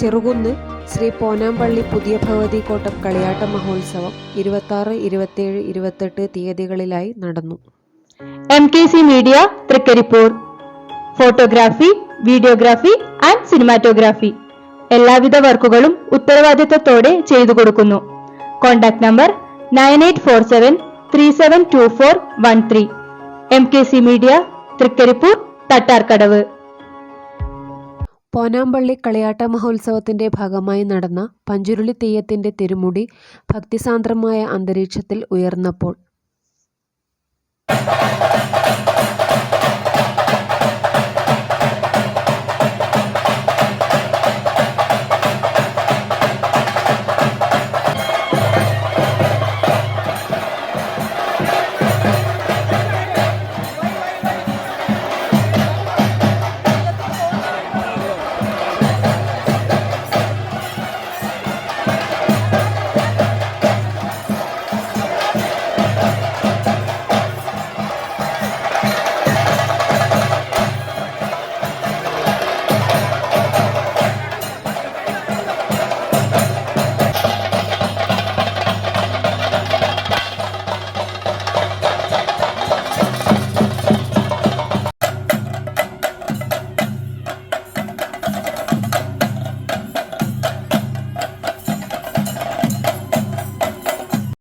ചെറുകുന്ന് ശ്രീ പോനാമ്പള്ളി പുതിയ ഭഗവതി കോട്ടം കളിയാട്ട മഹോത്സവം ഇരുപത്തി ഇരുപത്തിയേഴ് ഇരുപത്തെട്ട് തീയതികളിലായി നടന്നു. M K C media Thrikkaripur. Photography videography and cinematography എല്ലാവിധ വർക്കുകളും ഉത്തരവാദിത്തത്തോടെ ചെയ്തു കൊടുക്കുന്നു. Contact number nine eight four seven three seven two four one three. M K C media Thrikkaripur Thattarkadavu. Ponampally കളിയാട്ട മഹോത്സവത്തിന്റെ ഭാഗമായി നടന്ന പഞ്ചുരുളി തെയ്യത്തിന്റെ തിരുമുടി ഭക്തിസാന്ദ്രമായ അന്തരീക്ഷത്തിൽ ഉയർന്നപ്പോൾ